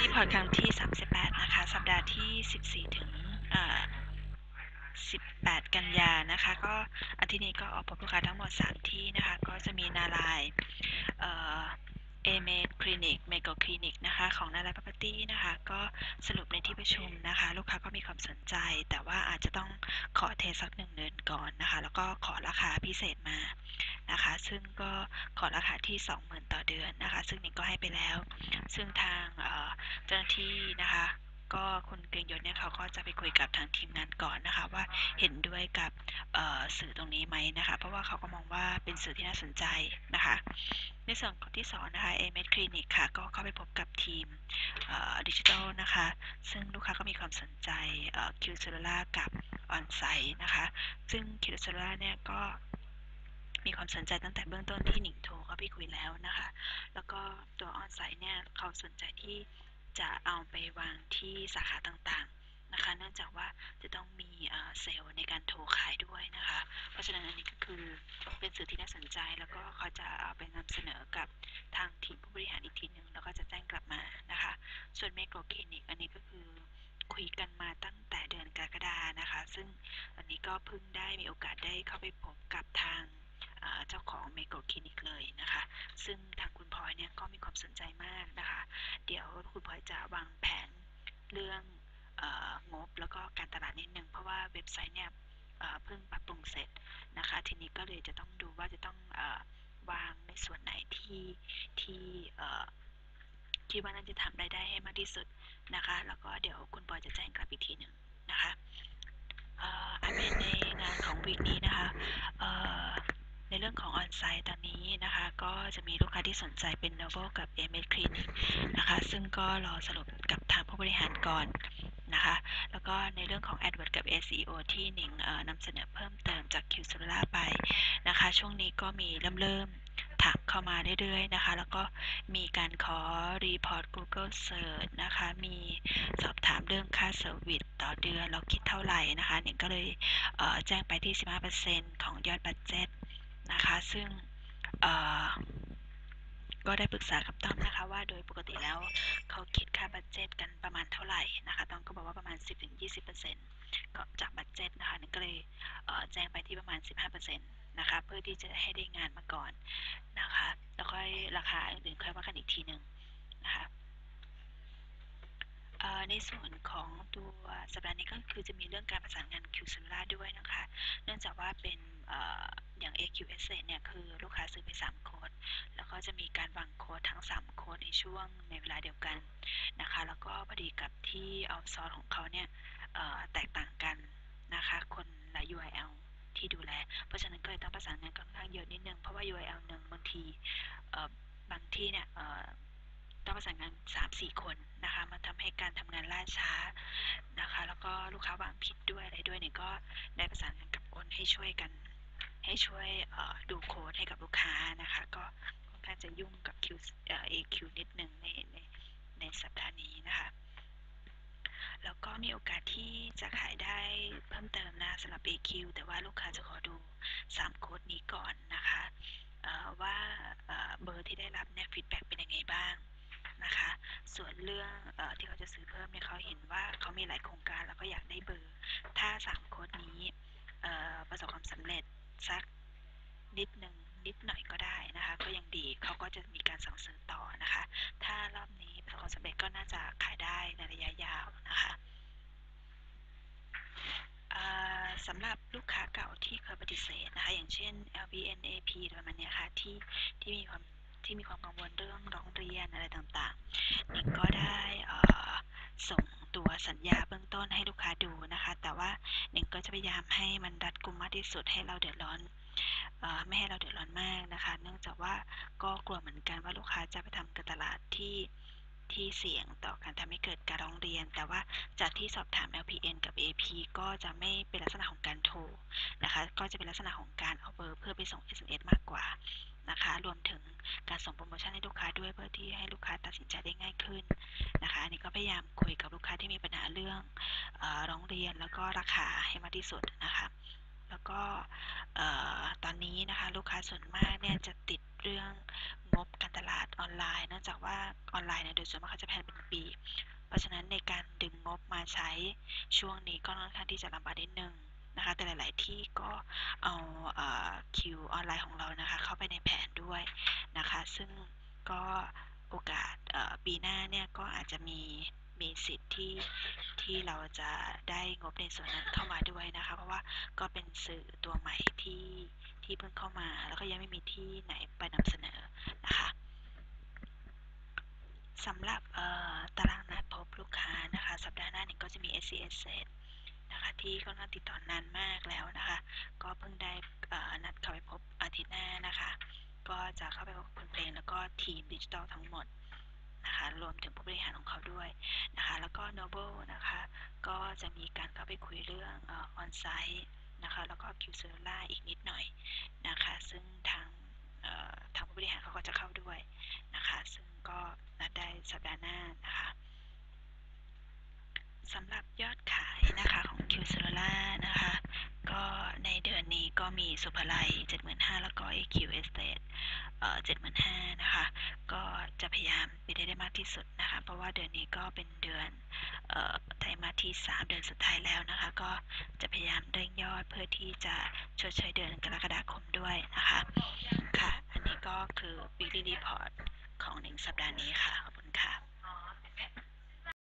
รีพอร์ตครั้งที่ 38 นะคะ สัปดาห์ที่ 14 ถึง18 กันยานะคะ ก็อาทิตย์นี้ก็ออกพบลูกค้าทั้งหมด 3 ที่นะคะ ก็จะมีนารายเอเมดคลินิกเมโกคลินิกนะคะ ของนารายพั p ตี้นะคะ ก็สรุปในที่ประชุมนะคะ ลูกค้าก็มีความสนใจ แต่ว่าอาจจะต้องขอเทสักหนึ่งเดือนก่อนนะคะ แล้วก็ขอราคาพิเศษมา นะคะ ซึ่งก็ขอราคาที่ 20,000 ต่อเดือนนะคะ ซึ่งนิงก็ให้ไปแล้ว ซึ่งทางเจ้าหน้าที่นะคะก็คุณเกรียงยศเนี่ยเขาก็จะไปคุยกับทางทีมงานก่อนนะคะ ว่าเห็นด้วยกับสื่อตรงนี้ไหมนะคะ เพราะว่าเขาก็มองว่าเป็นสื่อที่น่าสนใจนะคะ ในส่วนของที่สองนะคะ a m e d Clinic ค่ะ ก็เข้าไปพบกับทีมดิจิทัลนะคะ ซึ่งลูกค้าก็มีความสนใจคิวเซลล่ากับออนไซต์นะคะ ซึ่งคิวเซลล่าเนี่ยก็ มีความสนใจตั้งแต่เบื้องต้นที่หนิงโทรเข้าไปคุยแล้วนะคะ แล้วก็ตัวออนไซต์เนี่ยเขาสนใจที่จะเอาไปวางที่สาขาต่างๆนะคะ เนื่องจากว่าจะต้องมีเซลล์ในการโทรขายด้วยนะคะ เพราะฉะนั้นอันนี้ก็คือเป็นสื่อที่น่าสนใจแล้วก็เขาจะเอาไปนำเสนอกับทางทีมผู้บริหารอีกทีหนึ่งแล้วก็จะแจ้งกลับมานะคะ ส่วนเมโกคลินิกอันนี้ก็คือคุยกันมาตั้งแต่เดือนกรกฎานะคะ ซึ่งอันนี้ก็เพิ่งได้มีโอกาสได้เข้าไปพบกับทาง เจ้าของเมโกคลินิกเลยนะคะ ซึ่งทางคุณพลอยเนี่ยก็มีความสนใจมากนะคะ เดี๋ยวคุณพลอยจะวางแผนเรื่องงบแล้วก็การตลาดนิดนึง เพราะว่าเว็บไซต์เนี่ยเพิ่งปรับปรุงเสร็จนะคะ ทีนี้ก็เลยจะต้องดูว่าจะต้องวางในส่วนไหนที่ที่คิดว่าน่าจะทำรายได้ให้มากที่สุดนะคะ แล้วก็เดี๋ยวคุณปอยจะแจ้งกลับอีกทีหนึ่งนะคะอันเป็นในงานของวีคนี้นะคะ เรื่องของออนไซต์ตอนนี้นะคะ ก็จะมีลูกค้าที่สนใจเป็น Novo กับ m ค Clinic นะคะ ซึ่งก็รอสรุปกับทางผู้บริหารก่อนนะคะ แล้วก็ในเรื่องของ AdWords กับ SEO ที่หนิงนำเสนอเพิ่มเติมจาก q s o l a ไปนะคะ ช่วงนี้ก็มีเริ่มเริ่มถามเข้ามาเรื่อยๆนะคะ แล้วก็มีการขอรีพอร์ต Google Search นะคะ มีสอบถามเรื่องค่าเซอร์วิสต่อเดือนเราคิดเท่าไหร่นะคะหนิงก็เลยแจ้งไปที่ 15%ของยอดบัตเจ็ต นะคะ ซึ่งก็ได้ปรึกษากับต้อมนะคะว่าโดยปกติแล้วเขาคิดค่าบัตเจ็ตกันประมาณเท่าไหร่นะคะต้อมก็บอกว่าประมาณ 10-20%ก็จากบัตเจ็ตนะคะนึงก็เลยแจ้งไปที่ประมาณ 15%นะคะเพื่อที่จะให้ได้งานมาก่อนนะคะแล้วค่อยราคาอื่นๆค่อยว่ากันอีกทีหนึ่งนะคะ ในส่วนของตัวสัปดาห์นี้ก็คือจะมีเรื่องการประสานงาน Q ซ l a ด้วยนะคะ เนื่องจากว่าเป็นอย่าง AQS เนี่ยคือลูกค้าซื้อไป 3 โค้ด แล้วก็จะมีการวางโค้ดทั้ง 3 โค้ดในช่วงในเวลาเดียวกันนะคะ แล้วก็พอดีกับที่เอาซอสของเขาเนี่ยแตกต่างกันนะคะ คนละ URL ที่ดูแล เพราะฉะนั้นก็เลยต้องประสานงานค่อนข้างเยอะนิดนึง เพราะว่า URL หนึ่งบางทีบางที่เนี่ย ต้องประสานงาน3-4 คนนะคะมันทำให้การทำงานล่าช้านะคะ แล้วก็ลูกค้าวางผิดด้วยอะไรด้วยเนี่ยก็ได้ประสานงานกับคนให้ช่วยกัน ให้ช่วยดูโค้ดให้กับลูกค้านะคะ ก็ค่อนข้างจะยุ่งกับ Q AQ นิดนึงในในในสัปดาห์นี้นะคะแล้วก็มีโอกาสที่จะขายได้เพิ่มเติมนะสำหรับ AQ แต่ว่าลูกค้าจะขอดู 3 โค้ดนี้ก่อน มีหลายโครงการแล้วก็อยากได้เบอร์ ถ้า3โค้ดนี้ประสบความสำเร็จสักนิดหนึ่งนิดหน่อยก็ได้นะคะ ก็ยังดีเขาก็จะมีการสั่งซื้อต่อนะคะ ถ้ารอบนี้ประสบความสำเร็จก็น่าจะขายได้ในระยะยาวนะคะสำหรับลูกค้าเก่าที่เคยปฏิเสธนะคะอย่างเช่น LBN AP ประมาณนี้ค่ะที่ที่มีความที่มีความกังวลเรื่องร้องเรียนอะไรต่างๆนิงก็ได้ส่ง สัญญาเบื้องต้นให้ลูกค้าดูนะคะ แต่ว่าหนึ่งก็จะพยายามให้มันรัดกุมมากที่สุดให้เราเดือดร้อนไม่ให้เราเดือดร้อนมากนะคะ เนื่องจากว่าก็กลัวเหมือนกันว่าลูกค้าจะไปทำการตลาดที่ที่เสี่ยงต่อการทำให้เกิดการร้องเรียน แต่ว่าจากที่สอบถาม LPN กับ AP ก็จะไม่เป็นลักษณะของการโทรนะคะ ก็จะเป็นลักษณะของการเอาเบอร์เพื่อไปส่ง SMS มากกว่านะคะ ส่งโปรโมชั่นให้ลูกค้าด้วยเพื่อที่ให้ลูกค้าตัดสินใจได้ง่ายขึ้นนะคะอันนี้ก็พยายามคุยกับลูกค้าที่มีปัญหาเรื่องอร้องเรียนแล้วก็ราคาให้มากที่สุดนะคะ แล้วก็ตอนนี้นะคะลูกค้าส่วนมากเนี่ยจะติดเรื่องงบการตลาดออนไลน์เนื่องจากว่าออนไลน์เนี่ยโดยส่วนมากเขาจะแพนเป็นปี เพราะฉะนั้นในการดึงงบมาใช้ช่วงนี้ก็ค่อนข้างที่จะลำบากนิดนึง นะคะแต่หลาย ๆ ที่ก็เอาคิวออนไลน์ของเรานะคะเข้าไปในแผนด้วยนะคะซึ่งก็โอกาสปีหน้าเนี่ยก็อาจจะมีมีสิทธิ์ที่ที่เราจะได้งบในส่วนนั้นเข้ามาด้วยนะคะ เพราะว่าก็เป็นสื่อตัวใหม่ที่ที่เพิ่งเข้ามา แล้วก็ยังไม่มีที่ไหนไปนำเสนอนะคะสำหรับตารางนัดพบลูกค้านะคะ สัปดาห์หน้านี้ก็จะมี SCSS ที่ค่อนข้างติดต่อนานมากแล้วนะคะ ก็เพิ่งได้นัดเข้าไปพบอาทิตย์หน้านะคะ ก็จะเข้าไปพบคุณเพลงแล้วก็ทีมดิจิทัลทั้งหมดนะคะ รวมถึงผู้บริหารของเขาด้วยนะคะ แล้วก็ Noble นะคะ ก็จะมีการเข้าไปคุยเรื่องออนไซต์นะคะ แล้วก็คิวเซอร์ล่าอีกนิดหน่อยนะคะ ซึ่งทางทางผู้บริหารเขาก็จะเข้าด้วยนะคะซึ่งก็นัดได้สัปดาห์หน้านะคะสำหรับยอดขายนะคะของ Q c e l l u l a r นะคะก็ในเดื ก็มีสุภาลัย75,000แล้วก็ AQ Estate เอ่อ75นะคะ ก็จะพยายามไปได้ได้มากที่สุดนะคะ เพราะว่าเดือนนี้ก็เป็นเดือนเอ่อไตรมาสที่3เดือนสุดท้ายแล้วนะคะ ก็จะพยายามเร่งยอดเพื่อที่จะชดเชยเดือนกรกฎาคมด้วยนะคะ ค่ะ อันนี้ก็คือ weekly report ของหนึ่งสัปดาห์นี้ค่ะ ขอบคุณค่ะ